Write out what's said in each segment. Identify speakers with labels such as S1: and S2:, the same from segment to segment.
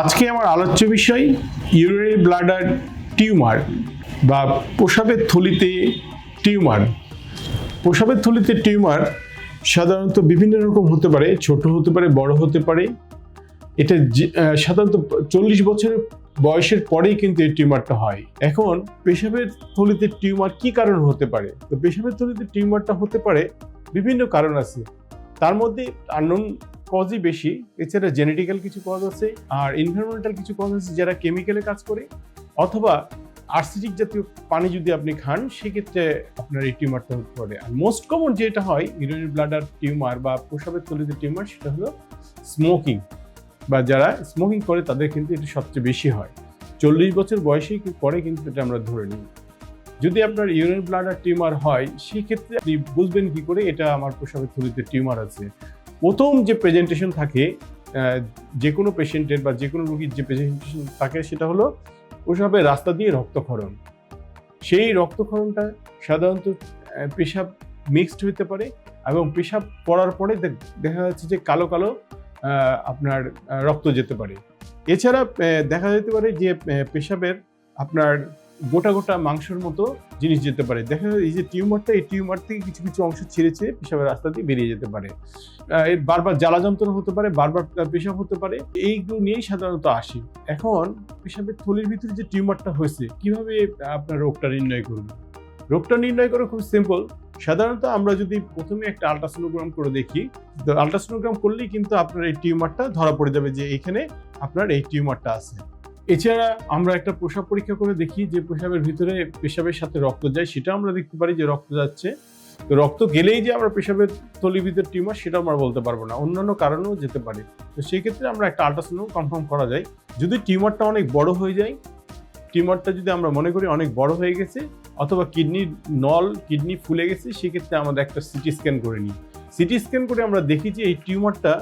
S1: আজকে আমার আলোচ্য বিষয় ইউরিনারি ব্লাডার টিউমার বা প্রসাবের থলিতে টিউমার প্রসাবের থলিতে টিউমার সাধারণত বিভিন্ন রকম হতে পারে, ছোট হতে পারে, বড় হতে পারে। এটা সাধারণত চল্লিশ বছরের বয়সের পরেই কিন্তু এই টিউমারটা হয়। এখন পেশাবের থলিতে টিউমার কি কারণ হতে পারে? তো পেশাবের থলিতে টিউমারটা হতে পারে বিভিন্ন কারণ আছে। তার মধ্যে আননোন কজই বেশি। এছাড়া জেনেটিক্যাল কিছু কজ আছে, আর এনভায়রনমেন্টাল কিছু কজ আছে যারা কেমিক্যালে কাজ করে, অথবা আর্সিটিক জাতীয় পানি যদি আপনি খান, সেক্ষেত্রে আপনার এই টিউমারটা হতে পারে। আর মোস্ট কমন যেটা হয় ইউরিনারি ব্লাডার টিউমার বা প্রসাবের তলিতে টিউমার সেটা হলো স্মোকিং বা যারা স্মোকিং করে, তাদের কিন্তু এটা সবচেয়ে বেশি হয়। চল্লিশ বছর বয়সেই কি- পরে কিন্তু এটা আমরা ধরে নিই। যদি আপনার ইউরিন ব্লাডার টিউমার হয়, সেক্ষেত্রে আপনি বুঝবেন কি করে এটা আমার প্রসাবের থলিতে টিউমার আছে। প্রথম যে প্রেজেন্টেশন থাকে যে কোনো পেশেন্টের বা যে কোনো রোগীর যে প্রেজেন্টেশন থাকে সেটা হলো প্রসাবের রাস্তা দিয়ে রক্তক্ষরণ। সেই রক্তক্ষরণটা সাধারণত পেশাব মিক্সড হতে পারে এবং পেশাব পড়ার পরে দেখা যাচ্ছে যে কালো কালো আপনার রক্ত যেতে পারে। এছাড়া দেখা যেতে পারে যে পেশাবের আপনার গোটা গোটা মাংসের মতো জিনিস যেতে পারে। দেখা যায় এই যে টিউমারটা, এই টিউমার থেকে কিছু কিছু অংশ ছিঁড়ে ছিঁড়ে পেশাবের রাস্তা দিয়ে বেরিয়ে যেতে পারে। এর বারবার জ্বালা যন্ত্রণা হতে পারে, বারবার পেশাব হতে পারে। এইগুলো নিয়েই সাধারণত আসি। এখন পেশাবের থলির ভিতরে যে টিউমারটা হয়েছে, কীভাবে আপনার রোগটা নির্ণয় করবে? রোগটা নির্ণয় করা খুব সিম্পল সাধারণত আমরা যদি প্রথমে একটা আলট্রাসোনোগ্রাম করে দেখি আলট্রাসোনোগ্রাম করলেই কিন্তু আপনার এই টিউমারটা ধরা পড়ে যাবে যে এখানে আপনার এই টিউমারটা আছে। এছাড়া আমরা একটা প্রসাব পরীক্ষা করে দেখি যে প্রসাবের ভিতরে পেশাবের সাথে রক্ত যায়, সেটা আমরা দেখতে পারি যে রক্ত যাচ্ছে। তো রক্ত গেলেই যে আমরা পেশাবের ভিতর টিউমার সেটা আমরা বলতে পারব না, অন্যান্য কারণেও যেতে পারে। তো সেই ক্ষেত্রে আমরা একটা আলট্রাসাউন্ড কনফার্ম করা যায়। যদি টিউমারটা অনেক বড় হয়ে যায়, টিউমারটা যদি আমরা মনে করি অনেক বড় হয়ে গেছে, অথবা কিডনির নল, কিডনি ফুলে গেছে সেক্ষেত্রে আমাদের একটা সিটি স্ক্যান করে নিই। সিটি স্ক্যান করে আমরা দেখি যে এই টিউমারটা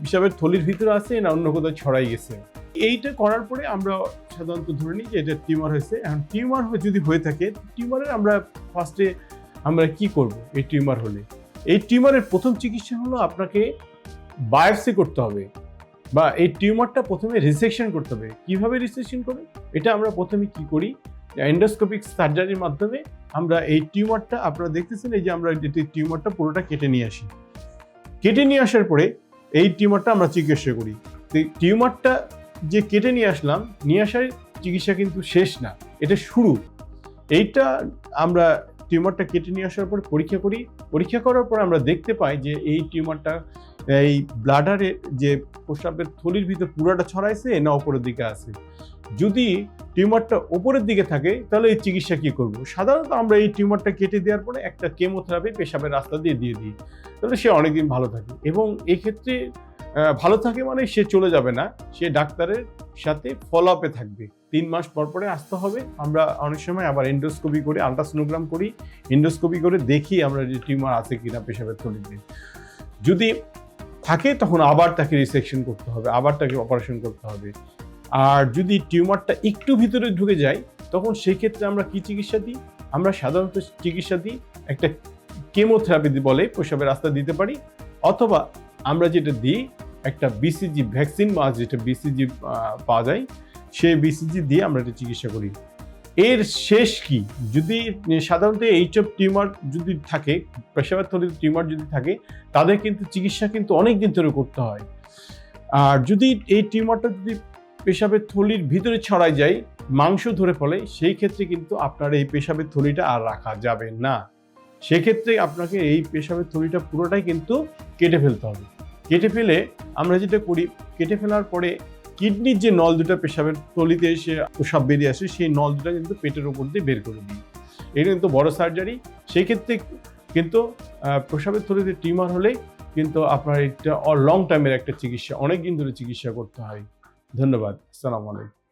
S1: পেশাবের থলির ভিতরে আছে না অন্য কোথাও ছড়াই গেছে। এইটা করার পরে আমরা সাধারণত ধরে নিই যে এটা টিউমার হয়েছে। এখন টিউমার যদি হয়ে থাকে, টিউমারের আমরা ফার্স্টে আমরা কি করব এই টিউমার হলে? এই টিউমারের প্রথম চিকিৎসা হলো আপনাকে বায়োপসি করতে হবে বা এই টিউমারটা প্রথমে রিসেকশন করতে হবে। কীভাবে রিসেকশন করে এটা আমরা প্রথমে কি করি? এন্ডোস্কোপিক সার্জারির মাধ্যমে আমরা এই টিউমারটা, আপনারা দেখতেছেন এই যে আমরা টিউমারটা পুরোটা কেটে নিয়ে আসি। কেটে নিয়ে আসার পরে এই টিউমারটা আমরা চিকিৎসা করি। টিউমারটা যে কেটে নিয়ে আসলাম নিয়ে আসার চিকিৎসা কিন্তু শেষ না এটা শুরু। এইটা আমরা টিউমারটা কেটে নিয়ে আসার পর পরীক্ষা করি। পরীক্ষা করার পর আমরা দেখতে পাই যে এই টিউমারটা এই ব্লাডারে যে প্রস্রাবের থলির ভিতর পুরাটা ছড়াইছে না ওপরের দিকে আছে। যদি টিউমারটা ওপরের দিকে থাকে তাহলে এই চিকিৎসা কী করব? সাধারণত আমরা এই টিউমারটা কেটে দেওয়ার পরে একটা কেমোথেরাপি পেশাবের রাস্তা দিয়ে দিয়ে দিই। তাহলে সে অনেকদিন ভালো থাকে। এবং এই ক্ষেত্রে আহ, ভালো থাকে মানে সে চলে যাবে না, সে ডাক্তারের সাথে ফলো আপে থাকবে। তিন মাস পর পরে আসতে হবে। আমরা অনেক সময় আবার এন্ডোস্কোপি করি আলট্রাসোনোগ্রাম করি এন্ডোস্কোপি করে দেখি আমরা যে টিউমার আছে কিনা পেশাবের থলিতে যদি থাকে তখন আবার তাকে রিসেকশন করতে হবে, আবার তাকে অপারেশন করতে হবে। আর যদি টিউমারটা একটু ভিতরে ঢুকে যায়, তখন সেই ক্ষেত্রে আমরা কি চিকিৎসা দিই? আমরা সাধারণত চিকিৎসা দিই একটা কেমোথেরাপি বলে প্রসাবের রাস্তা দিতে পারি। অথবা আমরা যেটা দিই একটা বিসিজি ভ্যাকসিন বা যেটা বিসিজি পাওয়া যায়, সেই বিসিজি দিয়ে আমরা এটা চিকিৎসা করি। এর শেষ কি? যদি সাধারণত এইসব টিউমার যদি থাকে পেশাবের থলির টিউমার যদি থাকে, তাদের কিন্তু চিকিৎসা কিন্তু অনেক দিন ধরে করতে হয়। আর যদি এই টিউমারটা যদি পেশাবের থলির ভিতরে ছড়াই যায়, মাংস ধরে ফলে, সেই ক্ষেত্রে কিন্তু আপনার এই পেশাবের থলিটা আর রাখা যাবে না। সেক্ষেত্রে আপনাকে এই পেশাবের থলিটা পুরোটাই কিন্তু কেটে ফেলতে হবে। কেটে ফেলে আমরা যেটা করি, কেটে ফেলার পরে কিডনির যে নল দুটা পেশাবের তলিতে এসে পেশাব বেরিয়ে আসে, সেই নল দুটা কিন্তু পেটের ওপর দিয়ে বের করে দিই। এটা কিন্তু বড় সার্জারি। সেই ক্ষেত্রে কিন্তু পেশাবের থলিতে টিউমার হলে কিন্তু আপনার এটা লং টাইমের একটা চিকিৎসা অনেক দিন ধরে চিকিৎসা করতে হয়। ধন্যবাদ। আসসালামু আলাইকুম।